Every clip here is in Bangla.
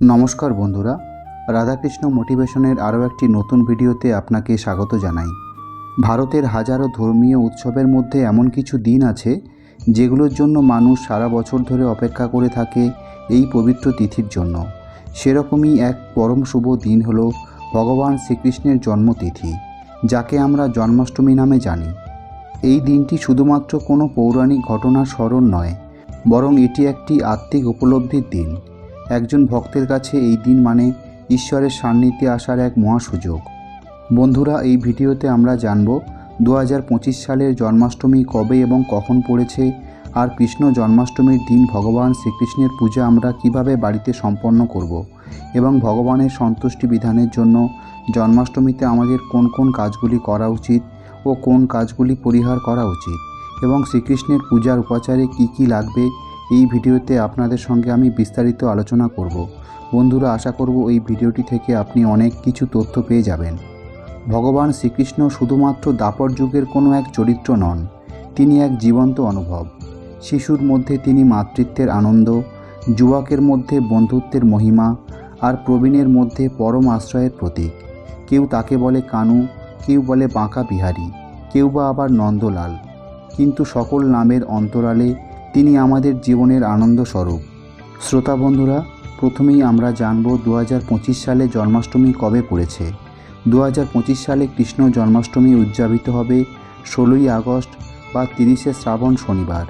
নমস্কার বন্ধুরা, রাধাকৃষ্ণ মোটিভেশনের আরও একটি নতুন ভিডিওতে আপনাকে স্বাগত জানাই। ভারতের হাজারো ধর্মীয় উৎসবের মধ্যে এমন কিছু দিন আছে, যেগুলোর জন্য মানুষ সারা বছর ধরে অপেক্ষা করে থাকে এই পবিত্র তিথির জন্য। সেরকমই এক পরম শুভ দিন হলো ভগবান শ্রীকৃষ্ণের জন্মতিথি, যাকে আমরা জন্মাষ্টমী নামে জানি। এই দিনটি শুধুমাত্র কোনো পৌরাণিক ঘটনার স্মরণ নয়, বরং এটি একটি আত্মিক উপলব্ধির দিন। একজন ভক্তের কাছে এই দিন মানে ঈশ্বরের সান্নিধ্যে আসার এক মহা সুযোগ। বন্ধুরা, এই ভিডিওতে আমরা জানব দু হাজার পঁচিশ সালের জন্মাষ্টমী কবে এবং কখন পড়েছে আর কৃষ্ণ জন্মাষ্টমীর দিন ভগবান শ্রীকৃষ্ণের পূজা আমরা কীভাবে বাড়িতে সম্পন্ন করব এবং ভগবানের সন্তুষ্টি বিধানের জন্য জন্মাষ্টমীতে আমাদের কোন কোন কাজগুলি করা উচিত ও কোন কাজগুলি পরিহার করা উচিত এবং শ্রীকৃষ্ণের পূজার উপাচারে কি কি লাগবে এই ভিডিওতে আপনাদের সঙ্গে আমি বিস্তারিত আলোচনা করব। বন্ধুরা, আশা করব এই ভিডিওটি থেকে আপনি অনেক কিছু তথ্য পেয়ে যাবেন। ভগবান শ্রীকৃষ্ণ শুধুমাত্র দাপর যুগের কোনো এক চরিত্র নন, তিনি এক জীবন্ত অনুভব। শিশুর মধ্যে তিনি মাতৃত্বের আনন্দ, যুবকের মধ্যে বন্ধুত্বের মহিমা, আর প্রবীণের মধ্যে পরম আশ্রয়ের প্রতীক। কেউ তাকে বলে কানু, কেউ বলে বাঁকা বিহারী, কেউ বা আবার নন্দলাল। কিন্তু সকল নামের অন্তরালে তিনি আমাদের জীবনের আনন্দ স্বরূপ। শ্রোতা বন্ধুরা, প্রথমেই আমরা জানব দু হাজার পঁচিশ সালে জন্মাষ্টমী কবে পড়েছে। দু হাজার পঁচিশ সালে কৃষ্ণ জন্মাষ্টমী উদযাপিত হবে ষোলোই আগস্ট বা তিরিশে শ্রাবণ শনিবার।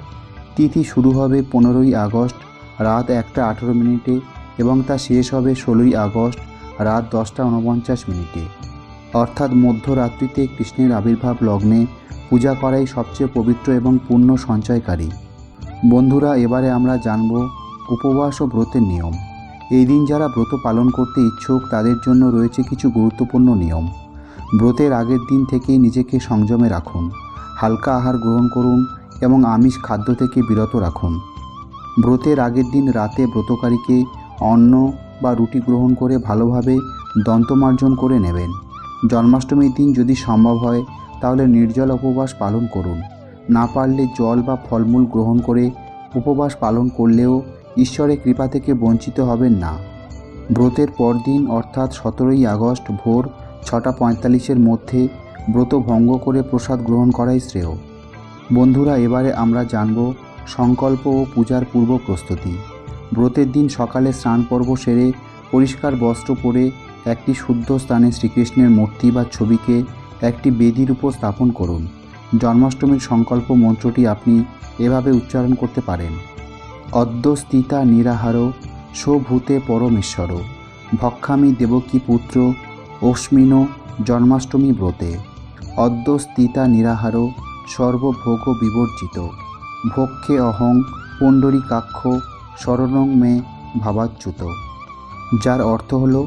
তিথি শুরু হবে পনেরোই আগস্ট রাত একটা আঠেরো মিনিটে এবং তা শেষ হবে ষোলোই আগস্ট রাত দশটা উনপঞ্চাশ মিনিটে। অর্থাৎ মধ্যরাত্রিতে কৃষ্ণের আবির্ভাব লগ্নে পূজা করাই সবচেয়ে পবিত্র এবং পুণ্য সঞ্চয়কারী। বন্ধুরা, এবারে আমরা জানব উপবাস ও ব্রতের নিয়ম। এই দিন যারা ব্রত পালন করতে ইচ্ছুক, তাদের জন্য রয়েছে কিছু গুরুত্বপূর্ণ নিয়ম। ব্রতের আগের দিন থেকেই নিজেকে সংযমে রাখুন, হালকা আহার গ্রহণ করুন এবং আমিষ খাদ্য থেকে বিরত রাখুন। ব্রতের আগের দিন রাতে ব্রতকারীকে অন্ন বা রুটি গ্রহণ করে ভালোভাবে দন্তমার্জন করে নেবেন। জন্মাষ্টমীর দিন যদি সম্ভব হয়, তাহলে নির্জল উপবাস পালন করুন। না পারলে জল বা ফলমূল গ্রহণ করে উপবাস পালন করলেও ঈশ্বরের কৃপা থেকে বঞ্চিত হবেন না। ব্রতের পরদিন, অর্থাৎ সতেরোই আগস্ট ভোর ছটা পঁয়তাল্লিশের মধ্যে ব্রত ভঙ্গ করে প্রসাদ গ্রহণ করাই শ্রেয়। বন্ধুরা, এবারে আমরা জানব সংকল্প ও পূজার পূর্ব প্রস্তুতি। ব্রতের দিন সকালে স্নান পর্ব সেরে পরিষ্কার বস্ত্র পরে একটি শুদ্ধ স্থানে শ্রীকৃষ্ণের মূর্তি বা ছবিকে একটি বেদির উপর স্থাপন করুন। জন্মাষ্টমীর সংকল্প মন্ত্রটি আপনি এভাবে উচ্চারণ করতে পারেন। অদ্যস্থিতা নিরাহার সভূতে পরমেশ্বর, ভক্ষামি দেবকী পুত্র, অস্মিন জন্মাষ্টমী ব্রতে। অদ্যস্থিতা নিরাহার, সর্বভোগ বিবর্জিত। ভক্ষে অহং পুণ্ডরীকাক্ষ, শরণং মে ভাবাচ্যুত। যার অর্থ হল,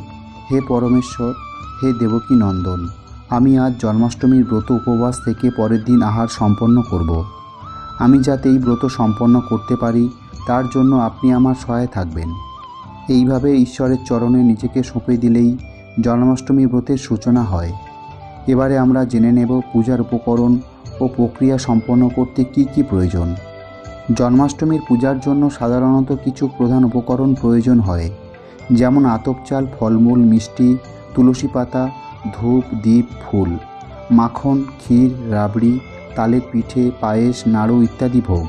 হে পরমেশ্বর, হে দেবকী নন্দন। আমি আজ জন্মাষ্টমীর ব্রত উপবাস থেকে পরের দিন আহার সম্পন্ন করব। আমি যাতে এই ব্রত সম্পন্ন করতে পারি, তার জন্য আপনি আমার সহায় থাকবেন। এইভাবে ঈশ্বরের চরণে নিজেকে সঁপে দিলেই জন্মাষ্টমী ব্রতের সূচনা হয়। এবারে আমরা জেনে নেব পূজার উপকরণ ও প্রক্রিয়া সম্পন্ন করতে কি কি প্রয়োজন। জন্মাষ্টমীর পূজার জন্য সাধারণত কিছু প্রধান উপকরণ প্রয়োজন হয়, যেমন আতপ চাল ফলমূল, মিষ্টি, তুলসী পাতা ধূপ, দ্বীপ, ফুল, মাখন, ক্ষীর, রাবড়ি, তালে পিঠে, পায়েস, নাড়ু ইত্যাদি ভোগ।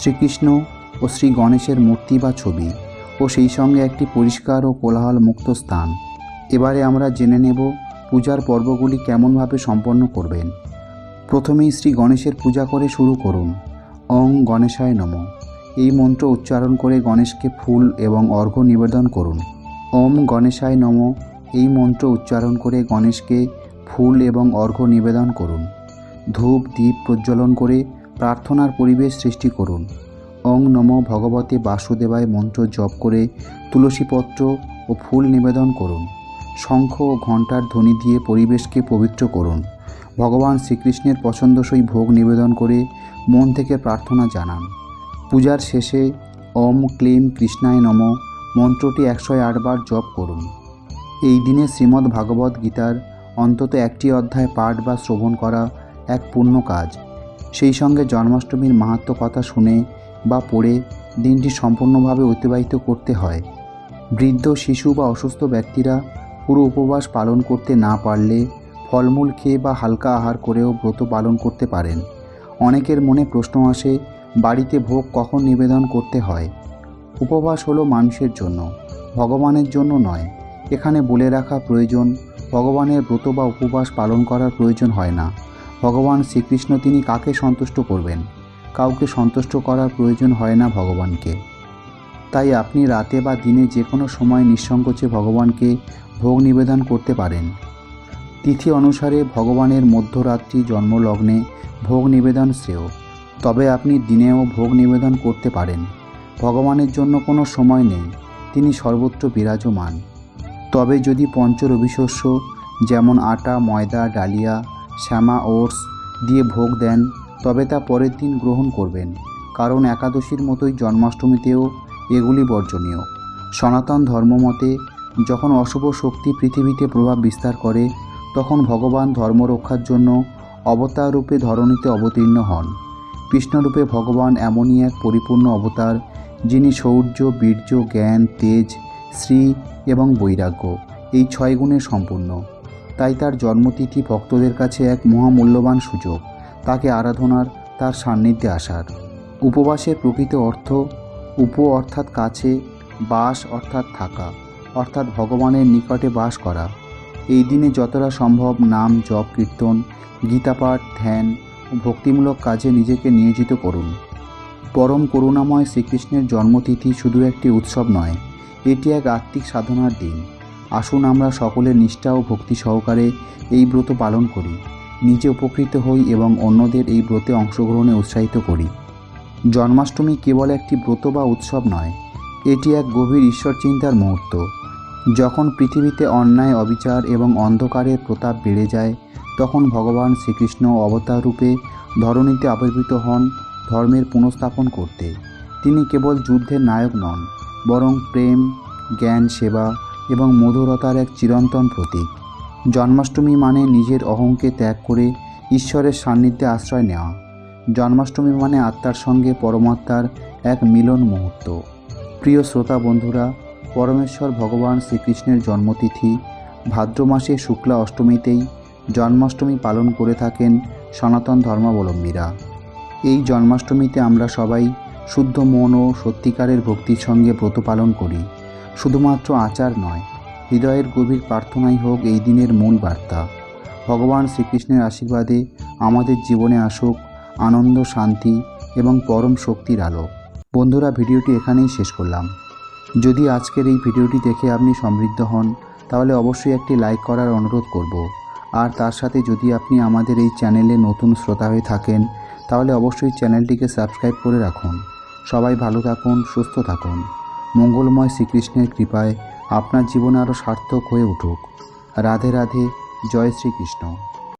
শ্রীকৃষ্ণ ও শ্রী গণেশের মূর্তি বা ছবি ও সেই সঙ্গে একটি পরিষ্কার ও কোলাহল মুক্ত স্থান। এবারে আমরা জেনে নেব পূজার পর্বগুলি কেমনভাবে সম্পন্ন করবেন। প্রথমেই শ্রী গণেশের পূজা করে শুরু করুন। ওং গণেশায় নম। এই মন্ত্র উচ্চারণ করে গণেশকে ফুল এবং অর্ঘ্য নিবেদন করুন। ওম গণেশায় নম। এই মন্ত্র উচ্চারণ করে গণেশকে ফুল এবং অর্ঘ্য নিবেদন করুন। ধূপ দ্বীপ প্রজ্বলন করে প্রার্থনার পরিবেশ সৃষ্টি করুন। অং নম ভগবতে বাসুদেবায় মন্ত্র জপ করে তুলসীপত্র ও ফুল নিবেদন করুন। শঙ্খ ও ঘণ্টার ধ্বনি দিয়ে পরিবেশকে পবিত্র করুন। ভগবান শ্রীকৃষ্ণের পছন্দসই ভোগ নিবেদন করে মন থেকে প্রার্থনা জানান। পূজার শেষে ওম ক্লিম কৃষ্ণায় নম। মন্ত্রটি একশো আটবার জপ করুন। এই দিনে শ্রীমদ্ ভাগবত গীতার অন্তত একটি অধ্যায় পাঠ বা শ্রবণ করা এক পূর্ণ কাজ। সেই সঙ্গে জন্মাষ্টমীর মাহাত্ম কথা শুনে বা পড়ে দিনটি সম্পূর্ণভাবে অতিবাহিত করতে হয়। বৃদ্ধ, শিশু বা অসুস্থ ব্যক্তিরা পুরো উপবাস পালন করতে না পারলে ফলমূল খেয়ে বা হালকা আহার করেও ব্রত পালন করতে পারেন। অনেকের মনে প্রশ্ন আসে, বাড়িতে ভোগ কখন নিবেদন করতে হয়? উপবাস হলো মানুষের জন্য, ভগবানের জন্য নয়। এখানে বলে রাখা প্রয়োজন, ভগবানের ব্রত বা উপবাস পালন করার প্রয়োজন হয় না। ভগবান শ্রীকৃষ্ণ তিনি কাকে সন্তুষ্ট করবেন? কাউকে সন্তুষ্ট করার প্রয়োজন হয় না ভগবানকে। তাই আপনি রাতে বা দিনে যে কোনো সময় নিঃসংকোচে ভগবানকে ভোগ নিবেদন করতে পারেন। তিথি অনুসারে ভগবানের মধ্যরাত্রি জন্মলগ্নে ভোগ নিবেদন শ্রেয়। তবে আপনি দিনেও ভোগ নিবেদন করতে পারেন। ভগবানের জন্য কোনো সময় নেই। তিনি সর্বত্র বিরাজমান। তবে যদি পঞ্চ রবিশস্য যেমন আটা, ময়দা, ডালিয়া, শ্যামা, ওটস দিয়ে ভোগ দেন, তবে তা পরের দিন গ্রহণ করবেন, কারণ একাদশীর মতোই জন্মাষ্টমীতেও এগুলি বর্জনীয়। সনাতন ধর্মমতে যখন অশুভ শক্তি পৃথিবীতে প্রভাব বিস্তার করে, তখন ভগবান ধর্ম রক্ষার জন্য অবতার রূপে ধরণীতে অবতীর্ণ হন। কৃষ্ণরূপে ভগবান এমনই এক পরিপূর্ণ অবতার, যিনি শৌর্য বীর্য, জ্ঞান, তেজ শ্রী এবং বৈরাগ্য, এই ছয় গুণে সম্পূর্ণ। তাই তার জন্মতিথি ভক্তদের কাছে এক মহামূল্যবান সুযোগ, তাকে আরাধনার, তার সান্নিধ্যে আসার। উপবাসের প্রকৃত অর্থ, উপ অর্থাৎ কাছে, বাস অর্থাৎ থাকা, অর্থাৎ ভগবানের নিকটে বাস করা। এই দিনে যতটা সম্ভব নাম, জপ, কীর্তন, গীতাপাঠ, ধ্যান ও ভক্তিমূলক কাজে নিজেকে নিয়োজিত করুন। পরম করুণাময় শ্রীকৃষ্ণের জন্মতিথি শুধু একটি উৎসব নয় এটি এক আত্মিক সাধনার দিন। আসুন আমরা সকলে নিষ্ঠা ও ভক্তি সহকারে এই ব্রত পালন করি। নিজে উপকৃত হই এবং অন্যদের এই ব্রতে অংশগ্রহণে উৎসাহিত করি। জন্মাষ্টমী কেবল একটি ব্রত বা উৎসব নয়, এটি এক গভীর ঈশ্বর চিন্তার মুহূর্ত। যখন পৃথিবীতে অন্যায়, অবিচার এবং অন্ধকারের প্রতাপ বেড়ে যায়, তখন ভগবান শ্রীকৃষ্ণ অবতার রূপে ধরণীতে আবির্ভূত হন ধর্মের পুনঃস্থাপন করতে। তিনি কেবল যুদ্ধের নায়ক নন বরং প্রেম, জ্ঞান, সেবা এবং মধুরতার এক চিরন্তন প্রতীক। জন্মাষ্টমী মানে নিজের অহংকে ত্যাগ করে ঈশ্বরের সান্নিধ্যে আশ্রয় নেওয়া। জন্মাষ্টমী মানে আত্মার সঙ্গে পরমাত্মার এক মিলন মুহূর্ত। প্রিয় শ্রোতা বন্ধুরা, পরমেশ্বর ভগবান শ্রীকৃষ্ণের জন্মতিথি ভাদ্র মাসে শুক্লা অষ্টমীতেই জন্মাষ্টমী পালন করে থাকেন সনাতন ধর্মাবলম্বীরা। এই জন্মাষ্টমীতে আমরা সবাই শুদ্ধ মন ও সত্যিকারের ভক্তির সঙ্গে ব্রত করি। শুধুমাত্র আচার নয়, হৃদয়ের গভীর প্রার্থনাই হোক এই দিনের মূল বার্তা। ভগবান শ্রীকৃষ্ণের আশীর্বাদে আমাদের জীবনে আসুক আনন্দ, শান্তি এবং পরম শক্তির আলো। বন্ধুরা, ভিডিওটি এখানেই শেষ করলাম। যদি আজকের এই ভিডিওটি দেখে আপনি সমৃদ্ধ হন, তাহলে অবশ্যই একটি লাইক করার অনুরোধ করব। আর তার সাথে যদি আপনি আমাদের এই চ্যানেলে নতুন শ্রোতা হয়ে থাকেন, তাহলে অবশ্যই চ্যানেলটিকে সাবস্ক্রাইব করে রাখুন। সবাই ভালো থাকুন, সুস্থ থাকুন। মঙ্গলময় শ্রীকৃষ্ণের কৃপায় আপনার জীবন আরও সার্থক হয়ে উঠুক। রাধে রাধে, জয় শ্রীকৃষ্ণ।